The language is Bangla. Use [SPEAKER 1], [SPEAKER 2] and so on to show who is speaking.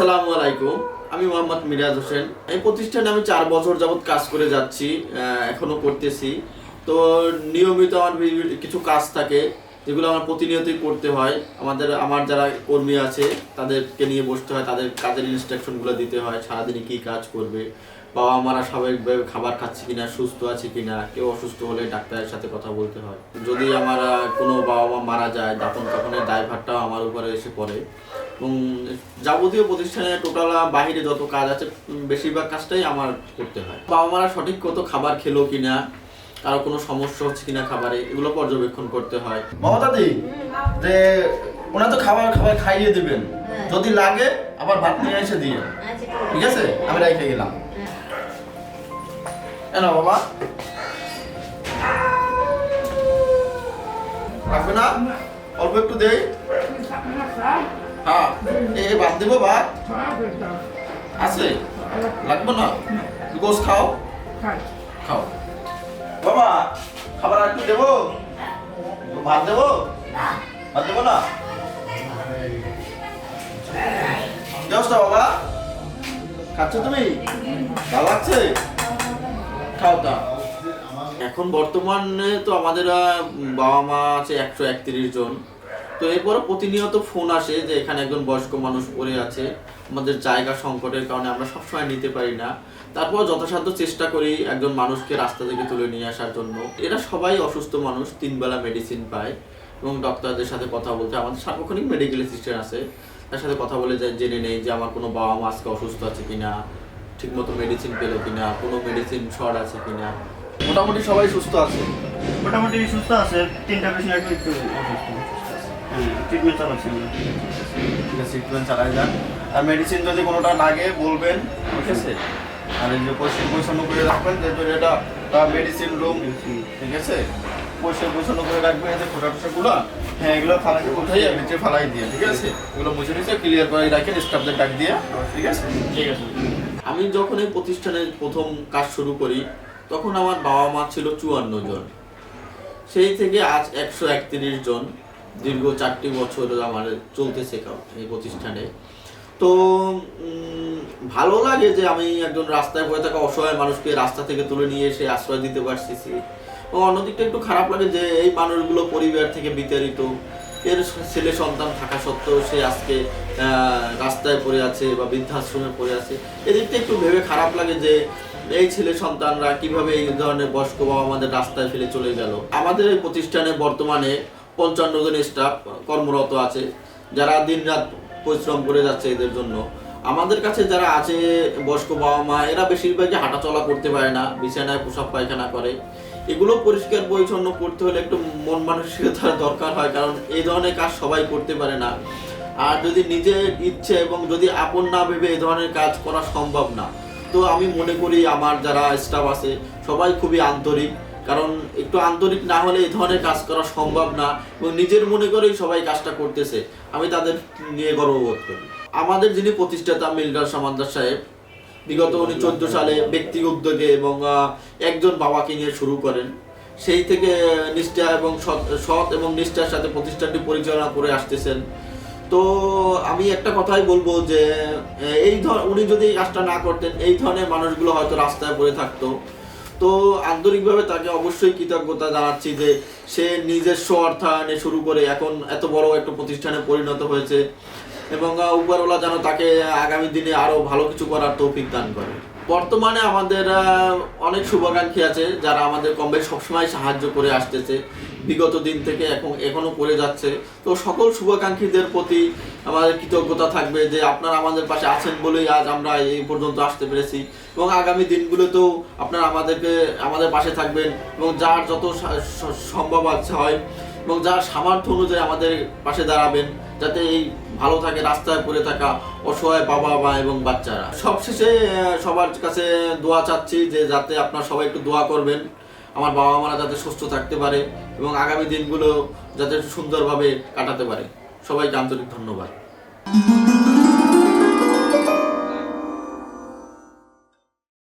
[SPEAKER 1] আসসালামু আলাইকুম। আমি মোহাম্মদ মিরাজ হোসেন। এই প্রতিষ্ঠানে আমি চার বছর যাবৎ কাজ করে যাচ্ছি এখনও করতেছি। তো নিয়মিত আমার কিছু কাজ থাকে, যেগুলো আমার প্রতিনিয়তই করতে হয়। আমাদের, আমার যারা কর্মী আছে, তাদেরকে নিয়ে বসতে হয়, তাদের কাজের ইনস্ট্রাকশনগুলো দিতে হয় সারাদিনে কী কাজ করবে। বাবা মারা স্বাভাবিকভাবে খাবার খাচ্ছে কিনা সুস্থ আছে কিনা কেউ অসুস্থ হলে ডাক্তারের সাথে কথা বলতে হয়। যদি আমার কোনো বাবা মা মারা যায় দাপন কাপনের দায়ভারটাও আমার উপরে এসে পড়ে। এবং যাবতীয় প্রতিষ্ঠানে টোটাল বাইরে যত কাজ আছে বেশিরভাগ কাজটাই আমার করতে হয়। বাবা মারা সঠিক কত খাবার খেলো কিনা কারও কোনো সমস্যা হচ্ছে কিনা খাবারে এগুলো পর্যবেক্ষণ করতে হয়। মমতা দি যে ওনা তো খাবার খাবার খাইয়ে দিবেন।
[SPEAKER 2] হ্যাঁ।
[SPEAKER 1] যদি লাগে আবার ভাত নিয়ে এসে দিয়ে।
[SPEAKER 2] আচ্ছা।
[SPEAKER 1] ঠিক আছে? আমি রেখে গেলাম। এনো বাবা রাখবে না? অল্প একটু দেই। হ্যাঁ। এ, ভাত দেবো, ভাত? আছে। লাগবে না? গোস খাও। খাও। বাবা, খাবার একটু দেবো? ভাত দেবো? ভাত দেবো না? অবস্থা বাবা। খাচ্ছ তুমি? ভালো লাগছে? এখন বর্তমানে তো আমাদের বাবা মা আছে একশো একত্রিশ জন। তো এরপরে প্রতিনিয়ত ফোন আসে যে এখানে একজন বয়স্ক মানুষ পড়ে আছে। আমাদের জায়গা সংকটের কারণে আমরা সবসময় নিতে পারি না। তারপর যথাসাধ্য চেষ্টা করি একজন মানুষকে রাস্তা থেকে তুলে নিয়ে আসার জন্য। এরা সবাই অসুস্থ মানুষ তিনবেলা মেডিসিন পায় এবং ডক্টরদের সাথে কথা বলতে আমাদের সার্বক্ষণিক মেডিকেল অ্যাসিস্ট্যান্ট আছে। তার সাথে কথা বলে জেনে নেই যে আমার কোনো বাবা মা আজকে অসুস্থ আছে কিনা। ঠিকমতো মেডিসিন পেল কিনা কোনো মেডিসিন শর্ট আছে কিনা। মোটামুটি সবাই সুস্থ আছে।
[SPEAKER 3] মোটামুটি সুস্থ আছে তিনটা পেশেন্ট একটু একটু হ্যাঁ ট্রিটমেন্ট চালাচ্ছি আমরা।
[SPEAKER 1] ঠিক আছে ট্রিটমেন্ট চালাই যান আর মেডিসিন যদি কোনোটা লাগে বলবেন। ঠিক আছে? আর এই যে পরিষ্কার পরিচ্ছন্ন করে রাখবেন যে এটা মেডিসিন রুম ঠিক আছে? পরিষ্কার পরিচ্ছন্ন করে রাখবেন যে টোটাগুলো হ্যাঁ এগুলো ফালাই নিচে ফালাই দিয়ে ঠিক আছে? এগুলো মুছে নিচে ক্লিয়ার করে রাখেন স্টাফদের ডাক দিয়ে ঠিক আছে?
[SPEAKER 3] ঠিক আছে।
[SPEAKER 1] আমি যখন এই প্রতিষ্ঠানে প্রথম কাজ শুরু করি, তখন আমার বাবা মা ছিল চুয়ান্ন জন। সেই থেকে আজ একশো একত্রিশ জন দীর্ঘ চারটি বছর আমার চলতেছে এই প্রতিষ্ঠানে। তো ভালো লাগে যে আমি একজন রাস্তায় পড়ে থাকা অসহায় মানুষকে রাস্তা থেকে তুলে নিয়ে এসে আশ্রয় দিতে পারছি। অন্যদিকটা একটু খারাপ লাগে যে এই মানুষগুলো পরিবার থেকে বিতাড়িত। এর ছেলে সন্তান থাকা সত্ত্বেও সে আজকে রাস্তায় পড়ে আছে বা বৃদ্ধাশ্রমে পড়ে আছে। এদিকটা একটু ভেবে খারাপ লাগে যে এই ছেলে সন্তানরা কীভাবে এই ধরনের বয়স্ক বাবা আমাদের রাস্তায় ফেলে চলে গেল। আমাদের এই প্রতিষ্ঠানে বর্তমানে পঞ্চান্ন জন স্টাফ কর্মরত আছে, যারা দিনরাত পরিশ্রম করে যাচ্ছে এদের জন্য। আমাদের কাছে যারা আছে বয়স্ক বাবা মা, এরা বেশিরভাগই হাঁটাচলা করতে পারে না, বিছানায় পোশাক পায়খানা করে। এগুলো পরিষ্কার পরিচ্ছন্ন করতে হলে একটু মন মানসিকতার দরকার হয়, কারণ এই ধরনের কাজ সবাই করতে পারে না। আর যদি নিজের ইচ্ছে এবং যদি আপন না ভেবে এই ধরনের কাজ করা সম্ভব না, তো আমি মনে করি আমার যারা স্টাফ আছে, সবাই খুবই আন্তরিক। কারণ একটু আন্তরিক না হলে এই ধরনের কাজ করা সম্ভব না এবং নিজের মনে করেই সবাই কাজটা করতেছে। আমি তাদের নিয়ে গর্ববোধ করি। আমাদের যিনি প্রতিষ্ঠাতা মিল্ডার সামান্দার সাহেব বিগত উনি চোদ্দ সালে ব্যক্তি উদ্যোগে এবং একজন বাবাকে নিয়ে শুরু করেন। সেই থেকে নিষ্ঠা এবং সৎ এবং নিষ্ঠার সাথে প্রতিষ্ঠানটি পরিচালনা করে আসতেছেন। তো আমি একটা কথাই বলব যে এই ধর উনি যদি এই কাজটা না করতেন, এই ধরনের মানুষগুলো হয়তো রাস্তায় পড়ে থাকতো। তো আন্তরিকভাবে তাকে অবশ্যই কৃতজ্ঞতা জানাচ্ছি যে, সে নিজস্ব অর্থায়নে শুরু করে এখন এত বড় একটা প্রতিষ্ঠানে পরিণত হয়েছে। এবং উপরওয়ালা যেন তাকে আগামী দিনে আরও ভালো কিছু করার তৌফিক দান করে। বর্তমানে আমাদের অনেক শুভাকাঙ্ক্ষী আছে যারা আমাদের কম বেশ সবসময় সাহায্য করে আসতেছে, বিগত দিন থেকে এখন, এখনও করে যাচ্ছে। তো সকল শুভাকাঙ্ক্ষীদের প্রতি আমাদের কৃতজ্ঞতা থাকবে যে আপনারা আমাদের পাশে আছেন বলেই আজ আমরা এই পর্যন্ত আসতে পেরেছি। এবং আগামী দিনগুলোতেও আপনারা আমাদেরকে, আমাদের পাশে থাকবেন এবং যার যত সম্ভব আছে হয় এবং যার সামর্থ্য অনুযায়ী আমাদের পাশে দাঁড়াবেন। যাতে এই ভালো থাকে, রাস্তায় পড়ে থাকা অসহায় বাবা মা এবং বাচ্চারা। সবশেষে সবার কাছে দোয়া চাচ্ছি যে যাতে আপনার সবাই একটু দোয়া করবেন, আমার বাবা মারা যাতে সুস্থ থাকতে পারে এবং আগামী দিনগুলো যাতে সুন্দরভাবে কাটাতে পারে। সবাইকে আন্তরিক ধন্যবাদ।